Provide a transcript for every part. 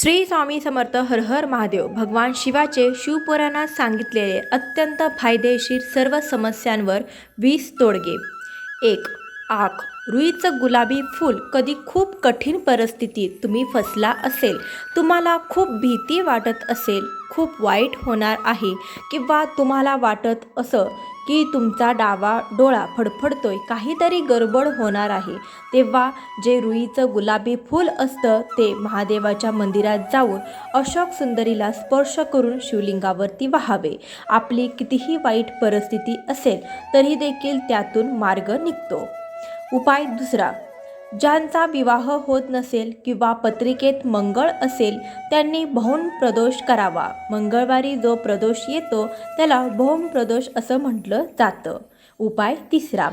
श्री स्वामी समर्थ हर हर महादेव. भगवान शिवाचे शिवपुराणात सांगितलेले अत्यंत फायदेशीर सर्व समस्यांवर वीस तोडगे. एक आख. रुईचं गुलाबी फूल कधी खूप कठीण परिस्थितीत तुम्ही फसला असेल तुम्हाला खूप भीती वाटत असेल खूप वाईट होणार आहे किंवा तुम्हाला वाटत असं की तुमचा डावा डोळा फडफडतोय काहीतरी गडबड होणार आहे. तेव्हा जे रुईचं गुलाबी फूल असतं ते महादेवाच्या मंदिरात जाऊन अशोक सुंदरीला स्पर्श करून शिवलिंगावरती व्हावे. आपली कितीही वाईट परिस्थिती असेल तरी देखील त्यातून मार्ग निघतो. उपाय दुसरा. ज्यांचा विवाह होत नसेल किंवा पत्रिकेत मंगळ असेल त्यांनी भौम प्रदोष करावा. मंगळवारी जो प्रदोष येतो त्याला भौम प्रदोष असं म्हटलं जातं. उपाय तिसरा.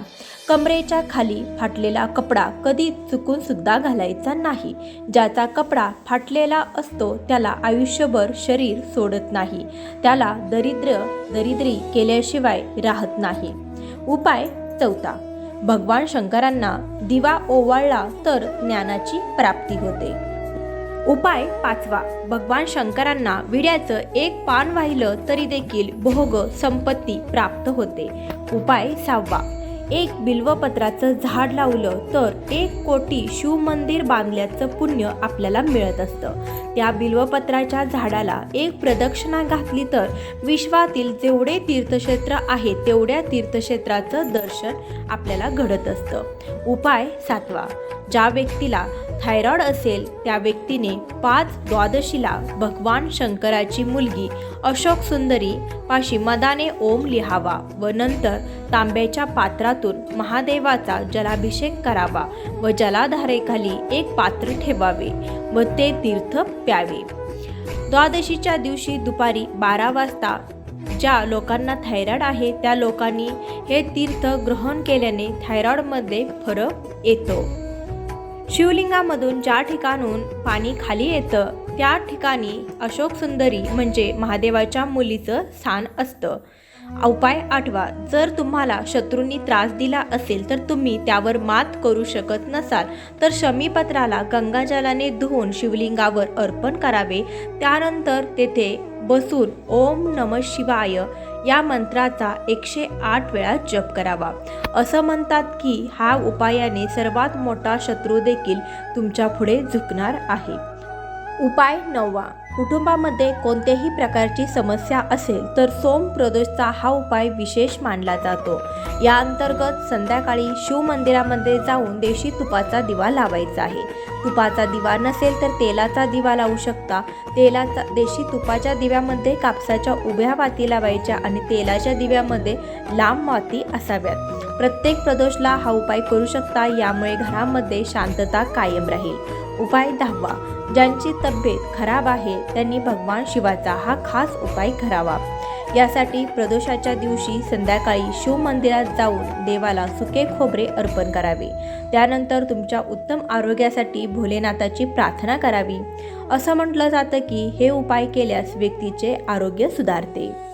कमरेच्या खाली फाटलेला कपडा कधी चुकून सुद्धा घालायचा नाही. ज्याचा कपडा फाटलेला असतो त्याला आयुष्यभर शरीर सोडत नाही. त्याला दरिद्र दरिद्री केल्याशिवाय राहत नाही. उपाय चौथा. भगवान शंकरांना दिवा ओवाळला तर ज्ञानाची प्राप्ती होते. उपाय पाचवा. भगवान शंकरांना विड्याचं एक पान वाहिलं तरी देखील भोग संपत्ती प्राप्त होते. उपाय सहावा. एक बिल्वपत्राचं झाड लावलं तर एक कोटी शिवमंदिर बांधल्याचं पुण्य आपल्याला मिळत असतं. त्या बिल्वपत्राच्या झाडाला एक प्रदक्षिणा घातली तर विश्वातील जेवढे तीर्थक्षेत्र आहेत तेवढ्या तीर्थक्षेत्राचं दर्शन आपल्याला घडत असतं. उपाय सातवा. ज्या व्यक्तीला थायरॉइड असेल त्या व्यक्तीने पाच द्वादशीला भगवान शंकराची मुलगी अशोक सुंदरी पाशी मदाने ओम लिहावा व नंतर तांब्याच्या पात्रातून महादेवाचा जलाभिषेक करावा व जलाधारेखाली एक पात्र ठेवावे व ते तीर्थ प्यावे. द्वादशीच्या दिवशी दुपारी बारा वाजता ज्या लोकांना थायरॉइड आहे त्या लोकांनी हे तीर्थ ग्रहण केल्याने थायरॉइडमध्ये फरक येतो. शिवलिंगामधून ज्या ठिकाणून पाणी खाली येतं त्या ठिकाणी अशोक सुंदरी म्हणजे महादेवाच्या मुलीचं स्थान असतं. उपाय आठवा जर तुम्हाला शत्रूंनी त्रास दिला असेल तर तुम्ही त्यावर मात करू शकत नसाल. तर शमीपत्राला गंगाजलाने धुवून शिवलिंगावर अर्पण करावे. त्यानंतर तेथे बसून ओम नम शिवाय या मंत्राचा एकशे आठ वेळा जप करावा. असं म्हणतात की हा उपायाने सर्वात मोठा शत्रू देखील तुमच्यापुढे झुकणार आहे. उपाय नववा. कुटुंबामध्ये कोणत्याही प्रकारची समस्या असेल तर सोम प्रदोषचा हा उपाय विशेष मानला जातो. या अंतर्गत संध्याकाळी शिवमंदिरामध्ये जाऊन देशी तुपाचा दिवा लावायचा आहे. तुपाचा दिवा नसेल तर तेलाचा दिवा लावू शकता. तेलाचा देशी तुपाच्या दिव्यामध्ये कापसाच्या उभ्या माती लावायच्या आणि तेलाच्या दिव्यामध्ये लांब माती असाव्यात. प्रत्येक प्रदोषला हा उपाय करू शकता यामुळे घरामध्ये शांतता कायम राहील. उपाय दहावा ज्यांची तब्येत खराब आहे त्यांनी भगवान शिवाचा हा खास उपाय करावा. यासाठी प्रदोषाच्या दिवशी संध्याकाळी शिव मंदिरात जाऊन देवाला सुके खोबरे अर्पण करावे. त्यानंतर तुमच्या उत्तम आरोग्यासाठी भोलेनाथाची प्रार्थना करावी. असं म्हटलं जातं की हे उपाय केल्यास व्यक्तीचे आरोग्य सुधारते.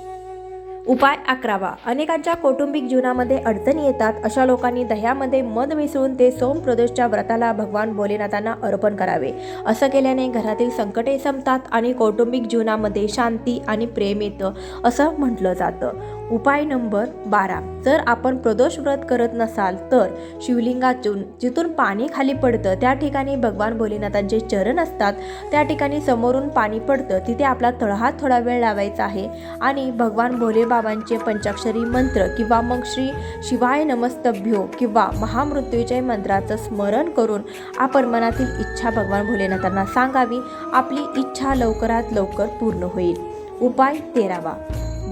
उपाय अकरावा. अनेकांच्या कौटुंबिक जीवनामध्ये अडचणी येतात. अशा लोकांनी दह्यामध्ये मध मिसळून ते सोमप्रदोषच्या व्रताला भगवान भोलेनाथांना अर्पण करावे. असं केल्याने घरातील संकटे संपतात आणि कौटुंबिक जीवनामध्ये शांती आणि प्रेम येतं असं म्हटलं जातं. उपाय नंबर बारा. जर आपण प्रदोष व्रत करत नसाल तर शिवलिंगातून जिथून पाणी खाली पडतं त्या ठिकाणी भगवान भोलेनाथांचे चरण असतात. त्या ठिकाणी समोरून पाणी पडतं तिथे आपला तळहात थोडा वेळ लावायचा आहे. आणि भगवान भोले बाबांचे पंचाक्षरी मंत्र किंवा मग श्री शिवाय नमस्तभ्यो किंवा महामृत्यूजय मंत्राचं स्मरण करून आपण मनातील इच्छा भगवान भोलेनाथांना सांगावी. आपली इच्छा लवकरात लवकर पूर्ण होईल. उपाय तेरावा.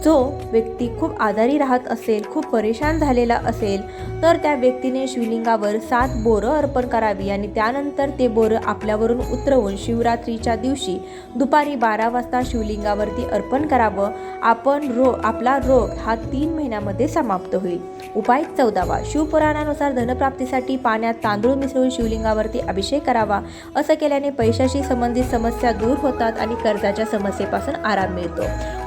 जो व्यक्ती खूप आजारी राहत असेल खूप परेशान झालेला असेल तर त्या व्यक्तीने शिवलिंगावर सात बोरं अर्पण करावी आणि त्यानंतर ते बोरं आपल्यावरून उतरवून शिवरात्रीच्या दिवशी दुपारी बारा वाजता शिवलिंगावरती अर्पण करावं. आपण रो आपला रोग हा तीन महिन्यामध्ये समाप्त होईल. उपाय चौदावा. शिवपुराणानुसार धनप्राप्तीसाठी पाण्यात तांदूळ मिसळून शिवलिंगावरती अभिषेक करावा. असं केल्याने पैशाशी संबंधित समस्या दूर होतात आणि कर्जाच्या समस्येपासून आराम मिळतो.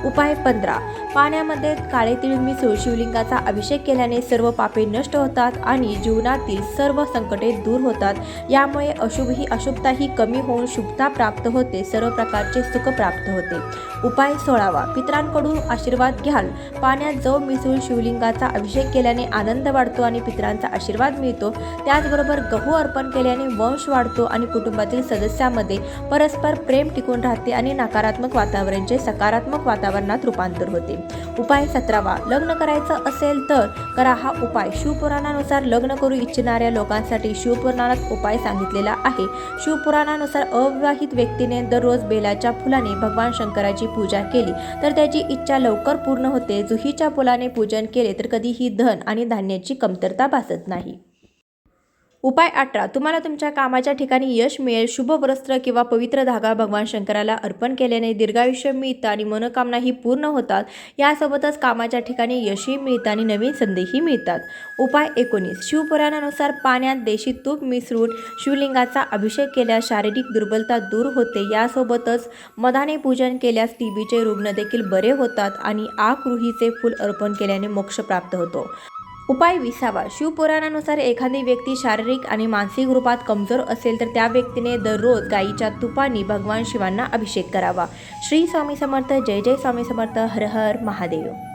उपाय पंधरा. पाण्यामध्ये काळे तीळ मिसळून शिवलिंगाचा अभिषेक केल्याने सर्व पापे नष्ट होतात आणि जीवनातील सर्व संकटे दूर होतात. यामुळे अशुभ ही अशुभताही कमी होऊन शुभता प्राप्त होते सर्व प्रकारचे सुख प्राप्त होते. उपाय सोळावा. पितरांकडून आशीर्वाद घ्याल. पाण्यात जव मिसळून शिवलिंगाचा अभिषेक केल्याने आनंद वाढतो आणि पितरांचा आशीर्वाद मिळतो. त्याचबरोबर गहू अर्पण केल्याने वंश वाढतो आणि कुटुंबातील सदस्यामध्ये परस्पर प्रेम टिकून राहते आणि नकारात्मक वातावरणचे सकारात्मक वातावरण वातावरणात रूपांतर होते. उपाय सतरावा लग्न करायचं असेल तर करा हा उपाय. शिवपुराणानुसार लग्न करू इच्छिणाऱ्या लोकांसाठी शिवपुराणात उपाय सांगितलेला आहे. शिवपुराणानुसार अविवाहित व्यक्तीने दररोज बेलाच्या फुलाने भगवान शंकराची पूजा केली. तर त्याची इच्छा लवकर पूर्ण होते. जुहीच्या फुलाने पूजन केले तर कधीही धन आणि धान्याची कमतरता भासत नाही. उपाय अठरा. तुम्हाला तुमच्या कामाच्या ठिकाणी यश मिळेल. शुभ वस्त्र किंवा पवित्र धागा भगवान शंकराला अर्पण केल्याने दीर्घायुष्य मिळतं आणि मनोकामनाही पूर्ण होतात. यासोबतच कामाच्या ठिकाणी यशही मिळतं आणि नवीन संधीही मिळतात. उपाय एकोणीस. शिवपुराणानुसार पाण्यात देशी तूप मिसळून शिवलिंगाचा अभिषेक केल्यास शारीरिक दुर्बलता दूर होते. यासोबतच मधाने पूजन केल्यास टीबीचे रुग्ण देखील बरे होतात आणि आकृहीचे फूल अर्पण केल्याने मोक्ष प्राप्त होतो. उपाय विसावा. शिवपुराणानुसार एखादी व्यक्ती शारीरिक आणि मानसिक रूपात कमजोर असेल तर त्या व्यक्तीने दररोज गायीच्या तुपानी भगवान शिवांना अभिषेक करावा. श्री स्वामी समर्थ. जय जय स्वामी समर्थ. हर हर महादेव.